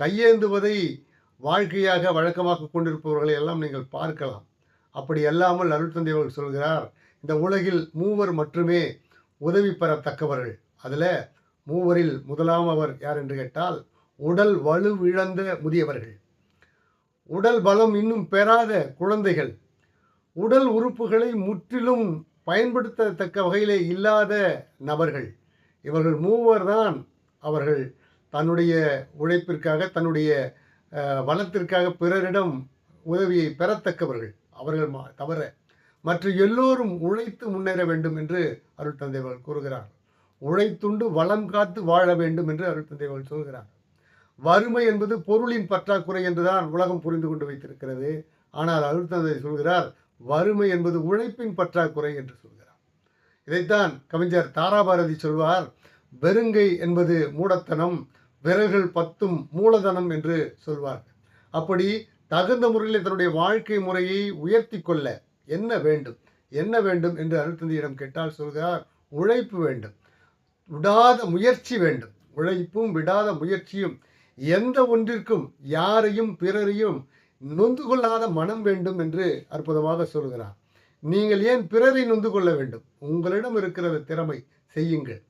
கையேந்துவதை வாழ்க்கையாக வழக்கமாக கொண்டிருப்பவர்களை எல்லாம் நீங்கள் பார்க்கலாம். அப்படி அல்லாமல் அருட்தந்தை அவர்கள் சொல்கிறார் இந்த உலகில் மூவர் மட்டுமே உதவி பெறத்தக்கவர்கள். அதில் மூவரில் முதலாம் அவர் யார் என்று கேட்டால் உடல் வலுவிழந்த முதியவர்கள். உடல் பலம் இன்னும் பெறாத குழந்தைகள். உடல் உறுப்புகளை முற்றிலும் பயன்படுத்தத்தக்க வகையிலே இல்லாத நபர்கள். இவர்கள் மூவர் தான் அவர்கள் தன்னுடைய உழைப்பிற்காக தன்னுடைய வளத்திற்காக பிறரிடம் உதவியை பெறத்தக்கவர்கள். அவர்கள் மா- தவிர மற்ற எல்லோரும் உழைத்து முன்னேற வேண்டும் என்று அருள் தந்தைவர்கள் கூறுகிறார் உழைத்துண்டு வளம் காத்து வாழ வேண்டும் என்று அருள் தந்தைவர்கள் சொல்கிறார் வறுமை என்பது பொருளின் பற்றாக்குறை என்றுதான் உலகம் புரிந்து கொண்டு வைத்திருக்கிறது. ஆனால் அருள் தந்தை சொல்கிறார் வறுமை என்பது உழைப்பின் பற்றாக்குறை என்று சொல்கிறார். இதைத்தான் கவிஞர் தாராபாரதி சொல்வார் வெறுங்கை என்பது மூடத்தனம் விரல்கள் பத்தும் மூலதனம் என்று சொல்வார்கள். அப்படி தகுந்த முறையில் தன்னுடைய வாழ்க்கை முறையை உயர்த்தி கொள்ள என்ன வேண்டும்? என்ன வேண்டும் என்று அருள்தந்தையிடம் கேட்டால் சொல்கிறார் உழைப்பு வேண்டும். விடாத முயற்சி வேண்டும். உழைப்பும் விடாத முயற்சியும் எந்த ஒன்றிற்கும் யாரையும் பிறரையும் நொந்து கொள்ளாத மனம் வேண்டும் என்று அற்புதமாக சொல்கிறார். நீங்கள் ஏன் பிறரை நொந்து கொள்ள வேண்டும்? உங்களிடம் இருக்கிற திறமை. செய்யுங்கள்.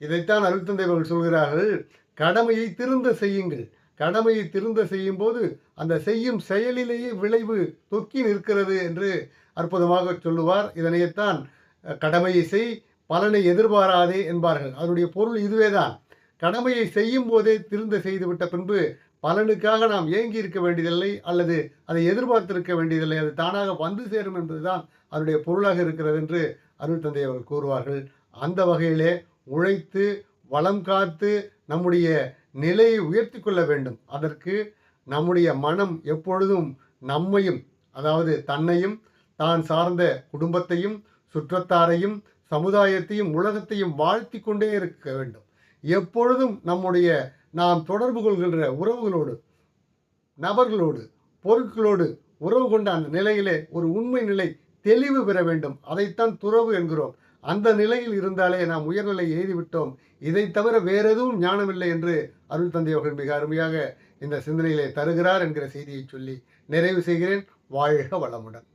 இதைத்தான் அருள்தந்தை அவர்கள் சொல்கிறார்கள் கடமையை திருந்த செய்யுங்கள். கடமையை திருந்த செய்யும் போது அந்த செய்யும் செயலிலேயே விளைவு தொக்கி நிற்கிறது என்று அற்புதமாக சொல்லுவார். இதனைத்தான் கடமையை செய் பலனை எதிர்பாராதே என்பார்கள். அதனுடைய பொருள் இதுவே தான் கடமையை செய்யும் போதே திருந்த செய்துவிட்ட பின்பு பலனுக்காக நாம் ஏங்கி இருக்க வேண்டியதில்லை அல்லது அதை எதிர்பார்த்திருக்க வேண்டியதில்லை. அது தானாக வந்து சேரும் என்பதுதான் அதனுடைய பொருளாக இருக்கிறது என்று அருள் தந்தை அவர்கள் கூறுவார்கள். அந்த வகையிலே உழைத்து வளம் காத்து நம்முடைய நிலையை உயர்த்தி கொள்ள வேண்டும். அதற்கு நம்முடைய மனம் எப்பொழுதும் நம்மையும் அதாவது தன்னையும் தான் சார்ந்த குடும்பத்தையும் சுற்றத்தாரையும் சமுதாயத்தையும் உலகத்தையும் வாழ்த்தி கொண்டே இருக்க வேண்டும். எப்பொழுதும் நம்முடைய நாம் தொடர்பு கொள்கின்ற உறவுகளோடு நபர்களோடு பொருட்களோடு உறவு கொண்ட அந்த நிலையிலே ஒரு உண்மை நிலை தெளிவு பெற வேண்டும். அதைத்தான் துறவு என்கிறோம். அந்த நிலையில் இருந்தாலே நாம் உயர்நிலை எய்திவிட்டோம். இதை தவிர வேற எதுவும் ஞானமில்லை என்று அருள் தந்தை அவர்கள் மிக அருமையாக இந்த சிந்தனையிலே தருகிறார் என்கிற செய்தியை சொல்லி நிறைவு செய்கிறேன். வாழ்க வளமுடன்.